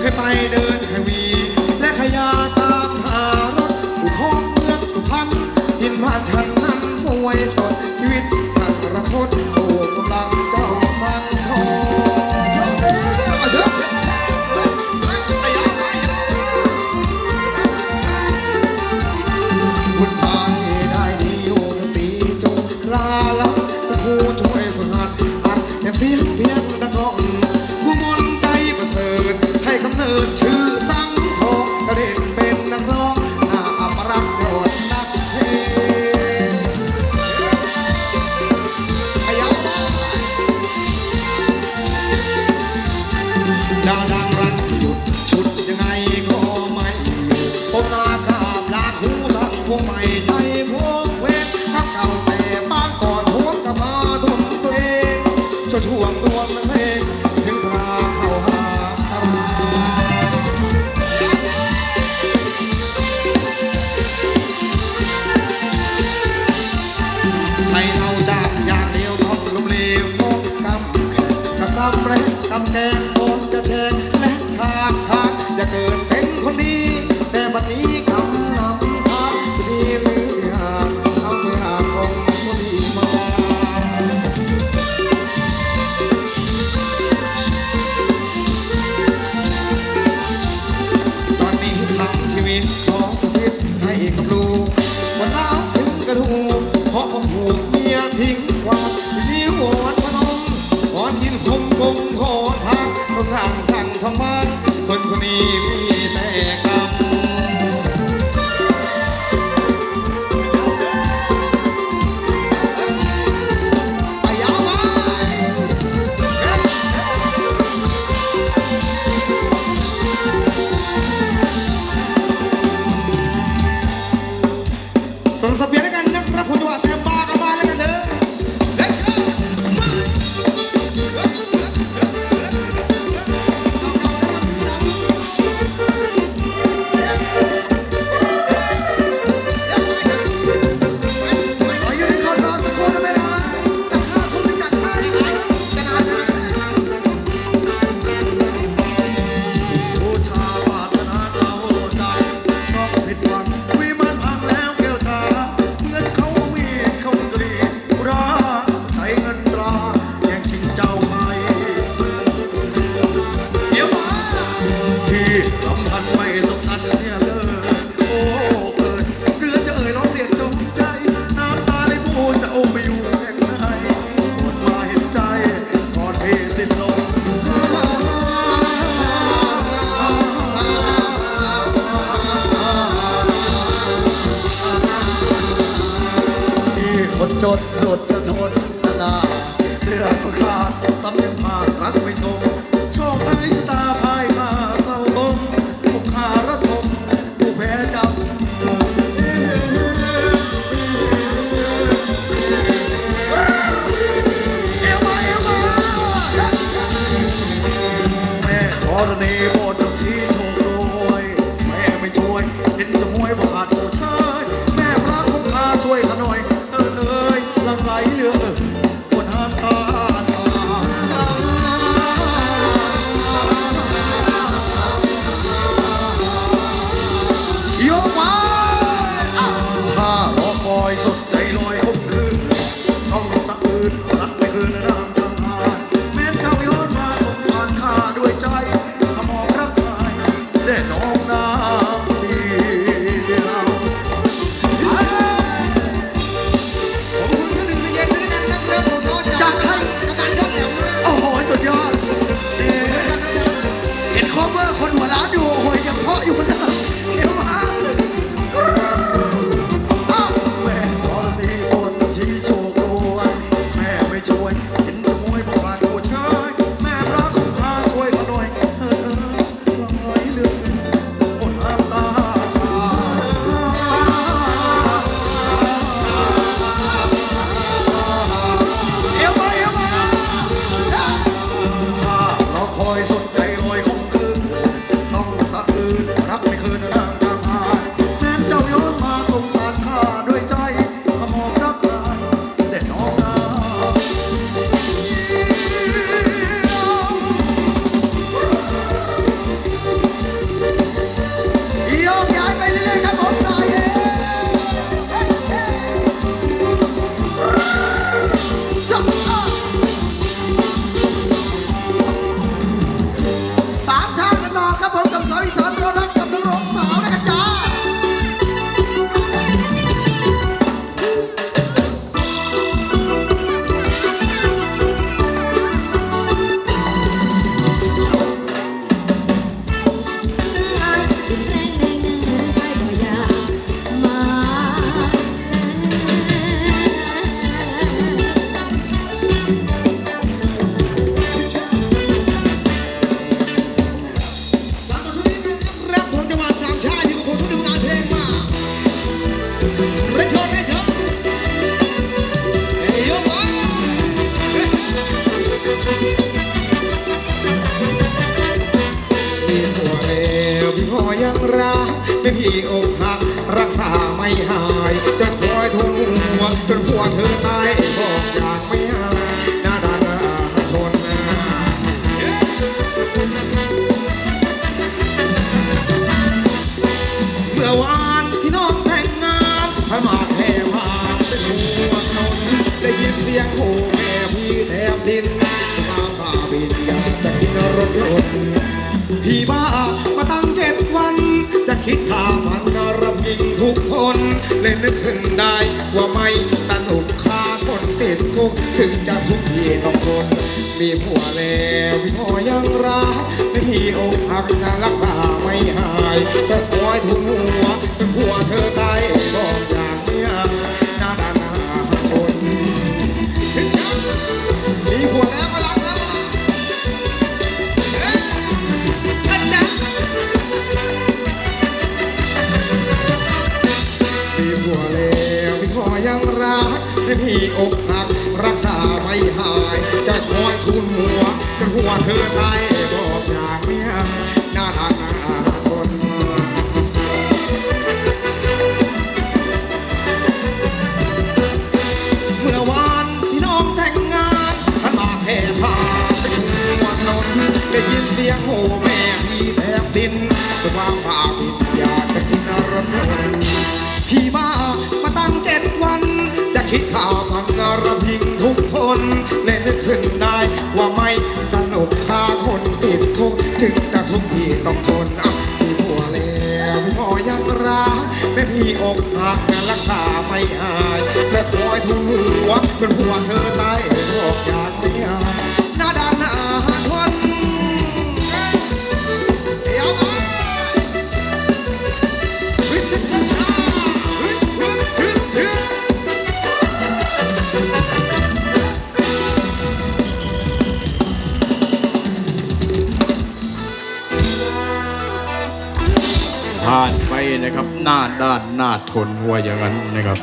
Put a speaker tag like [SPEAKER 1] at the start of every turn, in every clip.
[SPEAKER 1] เคยไปเดินแคววีและขยาตามหาร
[SPEAKER 2] ถอุทองเมืองสุพรรณทินว่าฉันนั้นสวย
[SPEAKER 1] I won't when ทางสั่งทอบ้านคนคนนี้มีแต่กรรม মরণে মন Yeah. ที่อกหักงานรักษาไม่หายแต่คอยทุ่มหัวเป็นผัวเธอตายบอกอยากไม่หายหน้าด้านหน้าทนเดี๋ยวไปวิชชาชา
[SPEAKER 3] นไปนะครับ หน้าด้านหน้าทนหัวอย่างนั้นนะครับ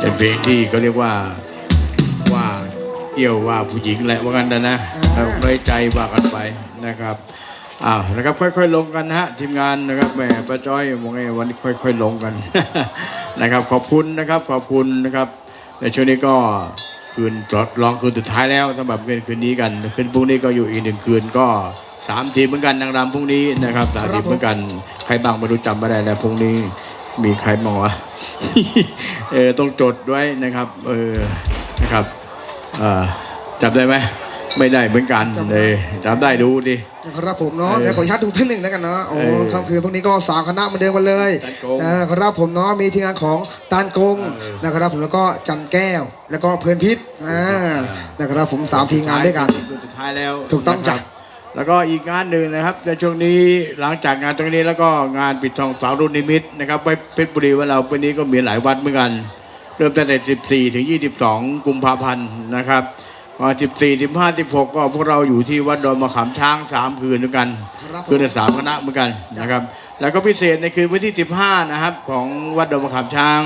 [SPEAKER 3] เป็นเพลงที่ก็เรียกว่าว่าเกี่ยวว่าผู้หญิงแหละว่ากันนะนะแล้วเลยใจว่ากันไปนะครับอ้าวนะครับค่อยๆลงกันนะฮะทีมงานนะครับแหมป้าจ้อยมองไงวันนี้ค่อย ๆ ลงกันนะครับ ขอบคุณนะครับขอบคุณนะครับในช่วงนี้ก็คืนลองคืนสุดท้ายแล้วสำหรับคืนคืนนี้กันคืนพรุ่งนี้ก็อยู่อีกหนึ่งคืนก็ สามทีมเหมือนกันนางรำพรุ่งนี้นะครับสามทีมเหมือนกัน ใครบ้างไม่รู้จำไม่ได้แล้วพรุ่งนี้มีใครบ้างวะเออต้องจดไว้นะครับ เออนะครับเออจำได้ไหมไม่ได้เหมือนกันเลยจำได้ดูดิ
[SPEAKER 1] ครับผมเนาะ
[SPEAKER 3] เออ
[SPEAKER 1] เดี๋ยวขออนุญาตดูเพื่อนหนึ่งแล้วกันเนาะโอ้
[SPEAKER 3] เออ
[SPEAKER 1] ค่ำคืนพวกนี้ก็สามคณะเหมือนเดิมกันเลย
[SPEAKER 3] ตานกง
[SPEAKER 1] เออครับผมเนาะมีทีมงานของตานกง
[SPEAKER 3] เออ
[SPEAKER 1] นะครับผมแล้วก็จันแก้วแล้วก็เพลินพิษอ่านะครับผมสามทีมงานด้วยกัน
[SPEAKER 3] สุดท้ายแล้ว
[SPEAKER 1] ถูกต้องจ้ะ
[SPEAKER 3] นะครับ แล้วก็อีกงานหนึ่งนะครับในช่วงนี้หลังจากงานตรงนี้แล้วก็งานปิดทองสาวรุ่นนิมิตนะครับไปเพชรบุรีวันเราวันนี้ก็มีหลายวัดเหมือนกัน เริ่มตั้งแต่ 14 ถึง 22 กุมภาพันธ์นะครับวัน14 15 16 ก็พวกเราอยู่ที่วัดดอนมะขามช้าง 3 คืนด้วยกัน
[SPEAKER 1] ครับผม
[SPEAKER 3] คืนละสามคณะเหมือนกันนะครับแล้วก็พิเศษในคืนวันที่ 15 นะครับ ของวัดดอนมะขามช้าง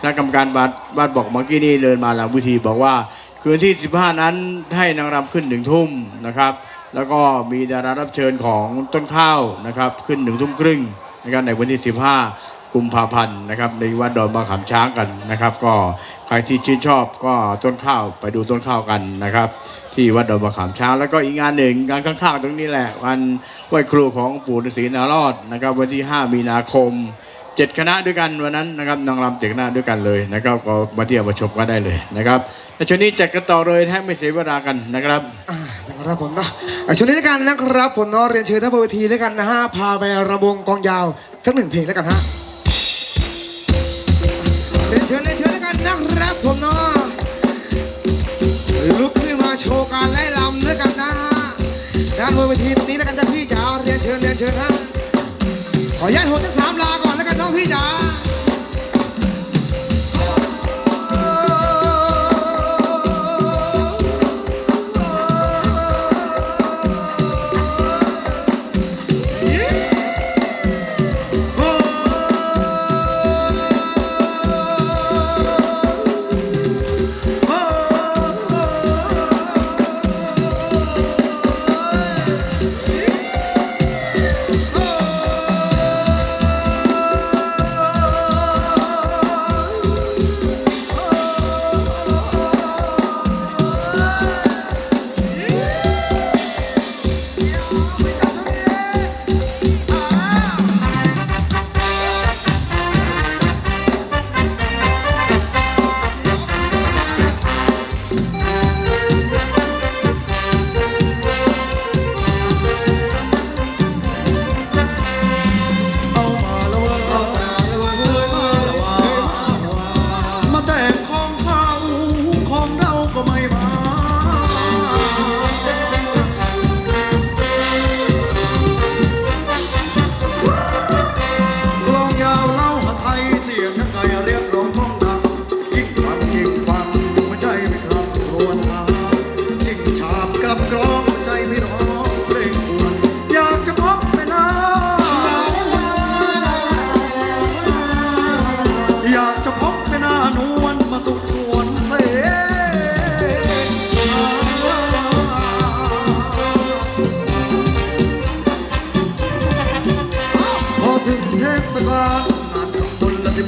[SPEAKER 3] คณะกรรมการวัดวัดบอกเมื่อกี้นี่เดินมาหลังวิธีบอกว่าคืนที่ 15 นั้นให้นางรำขึ้นหนึ่งทุ่มนะครับ แล้วก็มีดารารับเชิญของต้นข้าวนะครับขึ้นหนึ่งทุ่มครึ่งนะครับในวันที่ 15 กุมภาพันธ์นะครับในวัดดอนมะขามช้างกันนะครับ ก็ใครที่ชื่นชอบก็ต้นข้าวไปดูต้นข้าวกันนะครับ ที่วัดดอนมะขามช้างแล้วก็อีกงานหนึ่งงานข้างๆตรงนี้แหละวันไหว้ครูของปู่ฤาษีนารอดนะครับวันที่ 5 มีนาคมเจ็ดคณะด้วยกันวันนั้นนะครับนางรำเจ็ดคณะด้วยกันเลยนะครับก็มาเที่ยวมาชมกันได้เลยนะครับ และช่วงนี้จัดกันต่อเลยแทบไม่เสียเวลากันนะครับ
[SPEAKER 1] อ่านะครับผมเนาะอะช่วงนี้ด้วยกันนะครับผมเนาะเรียนเชิญท่านบนเวทีด้วยกันนะฮะพาไปรำวงกองยาวสักหนึ่งเพลงแล้วกันฮะเรียนเชิญเรียนเชิญด้วยกันนะครับผมเนาะลุกขึ้นมาโชว์การไล่ลำด้วยกันนะฮะด้านบนเวทีนี้แล้วกันจ้ะพี่จ๋าเรียนเชิญเรียนเชิญฮะขออนุญาตโหดทั้งสามลาก่อน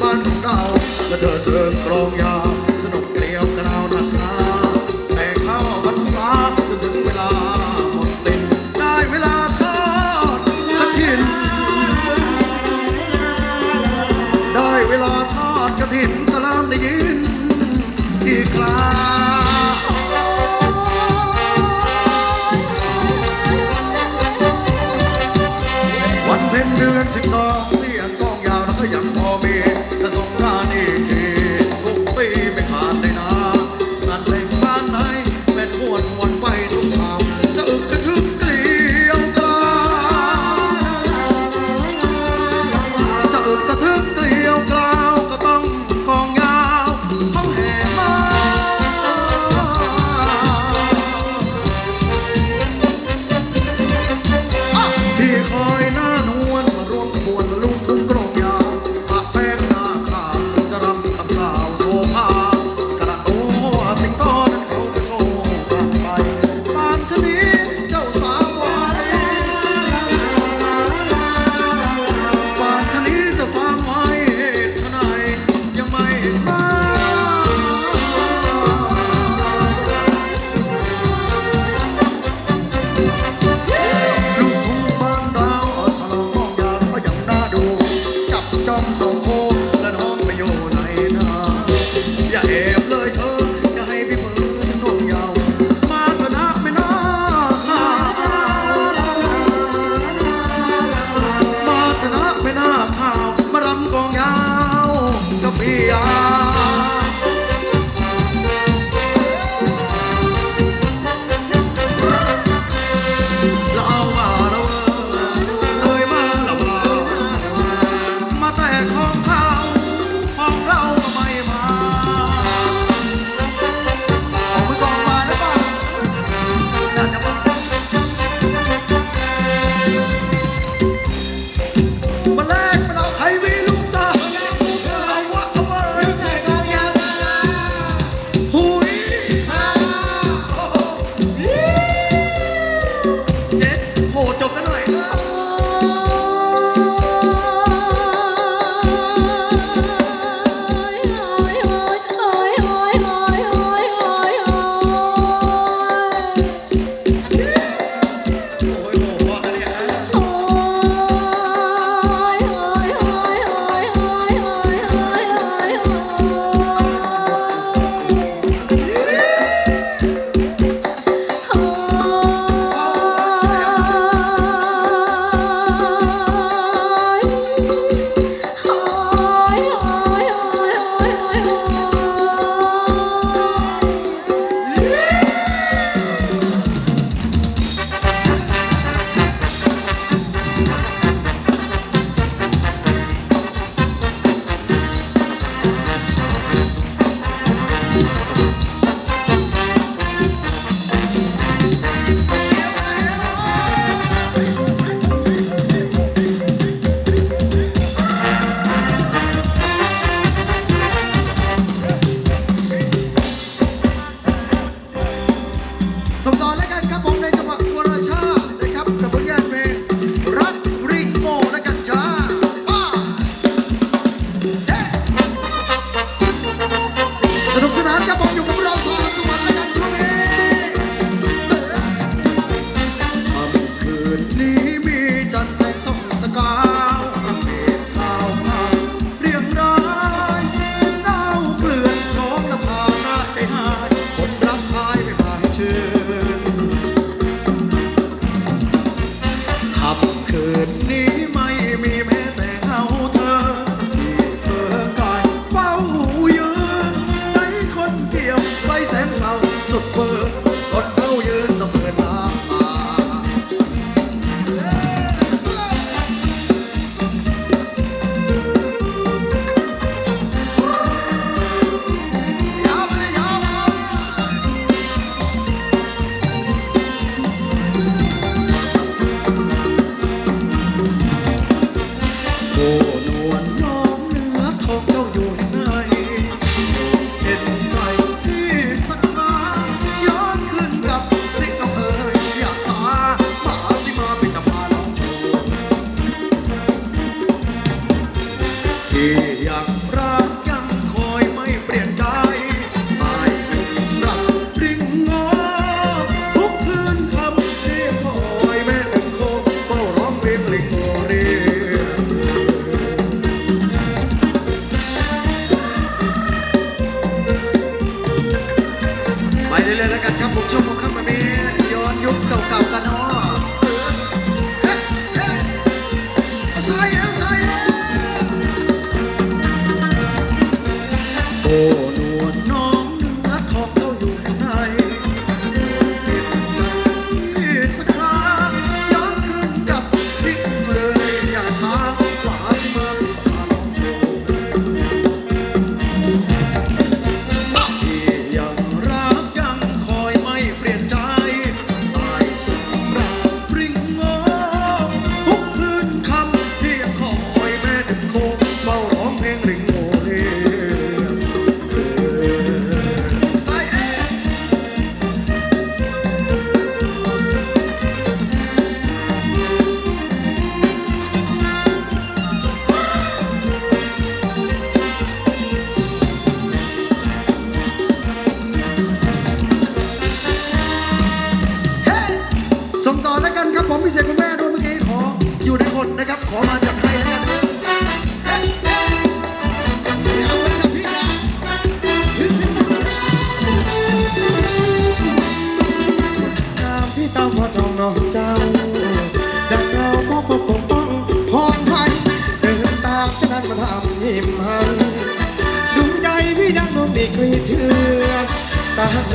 [SPEAKER 2] บ้านของเราเมื่อเธอเจอกรองยา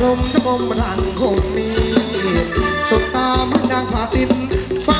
[SPEAKER 2] ลมจะบ่มรังคงมีสบตามันดังผาตินฟ้า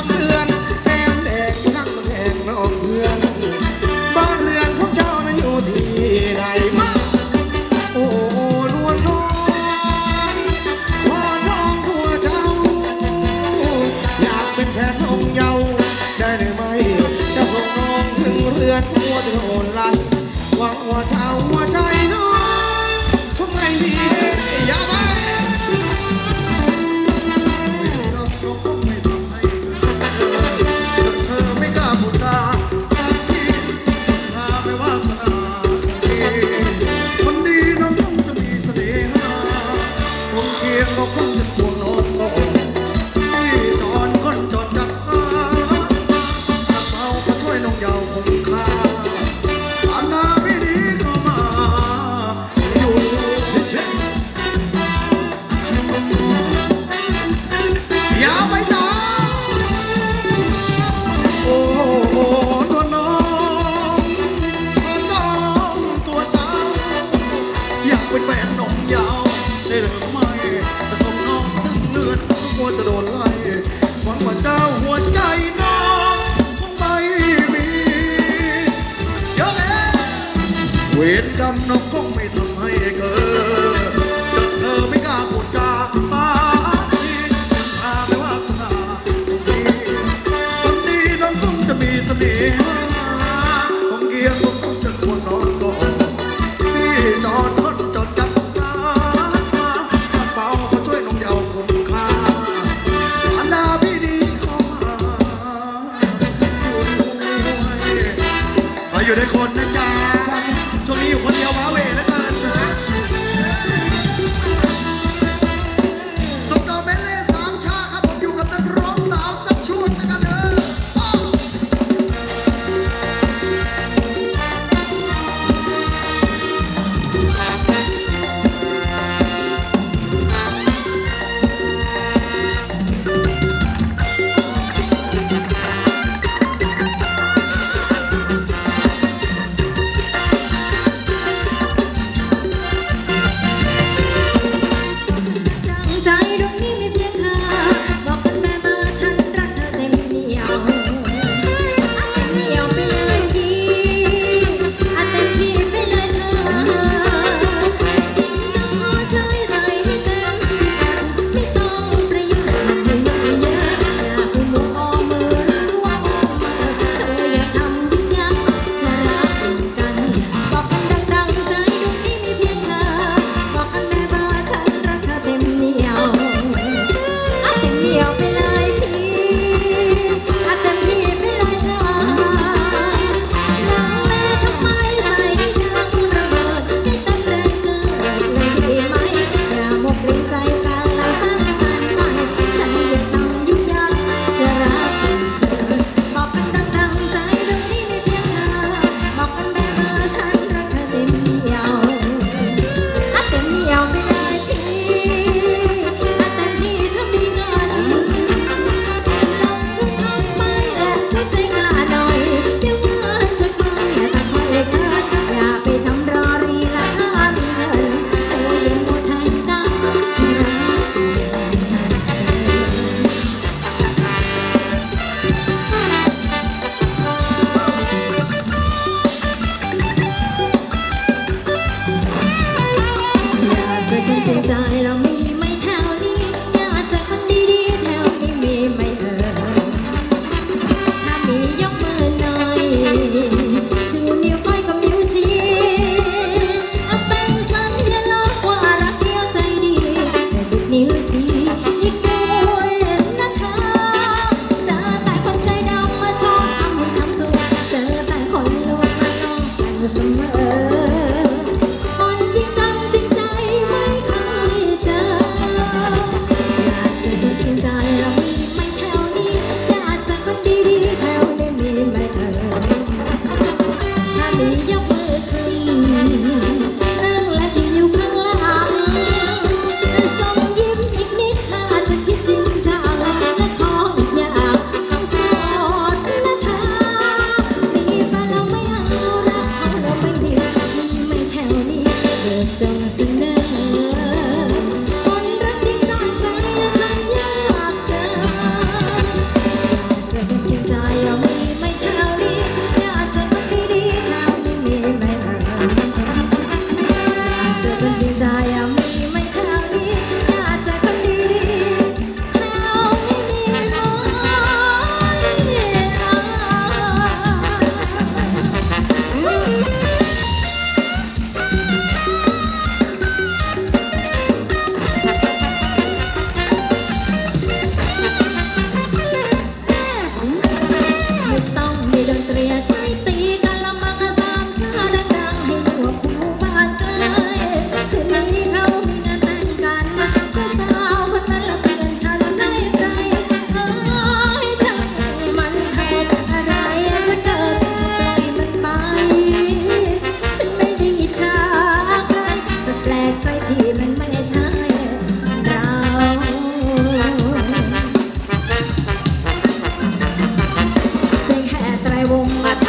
[SPEAKER 2] วงมาทั้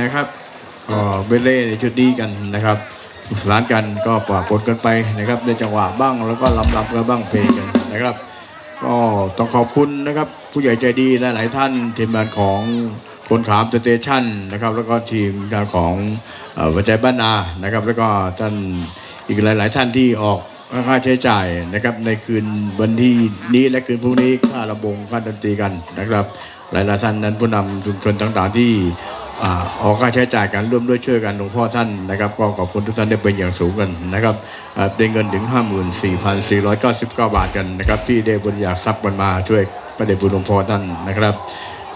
[SPEAKER 4] นะครับก็เบ
[SPEAKER 5] ลเล่ในชุดนี้กันนะครับ
[SPEAKER 3] สานกันก็ปรากฏกันไปนะครับในจังหวะบ้างแล้วก็ลำลำกันบ้างเพลงกันนะครับ ก็ต้องขอบคุณนะครับ ผู้ใหญ่ใจดีหลายๆท่านทีมงานของคนขามสเตชันนะครับแล้วก็ทีมงานของวัจจัยบ้านนานะครับ แล้วก็ท่านอีกหลาย ๆ ท่านที่ออกค่าใช้จ่ายนะครับในคืนวันที่นี้และคืนพรุ่งนี้ค่าระบงค่าดนตรีกันนะครับ หลายๆท่านนั้นผู้นำชุมชนต่างๆที่ ออกค่าใช้จ่ายกันร่วมด้วยช่วยกันหลวงพ่อท่านนะครับก็ขอบคุณทุกท่านได้เป็นอย่างสูงกันนะครับอ่าได้เงินถึง 54,499 บาทกันนะครับที่ได้บริจาคทรัพย์กันมาช่วยพระเดชคุณหลวงพ่อท่านนะครับ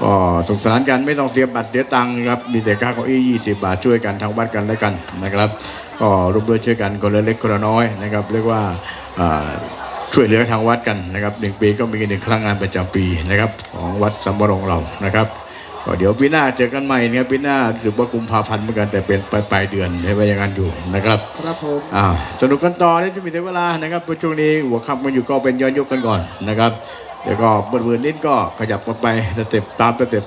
[SPEAKER 3] ก็สนุกสานกันไม่ต้องเสียบัตรเสียตังค์ครับมีแต่ค่าเก้าอี้20 บาทช่วยกันทางวัดกันและกันนะครับ ก็ร่วมด้วยช่วยกันคนละเล็กคนละน้อยนะครับเรียกว่าอ่าช่วยเหลือทางวัดกันนะครับหนึ่งปีก็มีหนึ่งครั้งงานประจำปีนะครับของวัดสัมบรงเรานะครับ ก็เดี๋ยวปีหน้าเจอกันใหม่นะครับปีหน้ารู้สึกว่ากุมภาพันธ์เหมือนกันแต่เป็นปลายปลายเดือนใช่ไหมอย่างนั้นอยู่นะครับ
[SPEAKER 1] ครับผม
[SPEAKER 3] อ่าสนุกกันต่อนี่จะมีแต่เวลานะครับเพราะช่วงนี้หัวค่ำมันอยู่ก็เป็นย้อนยุคกันก่อนนะครับเดี๋ยวก็เบื่อๆนิดก็ขยับกันไปสเต็ปตามสเต็ป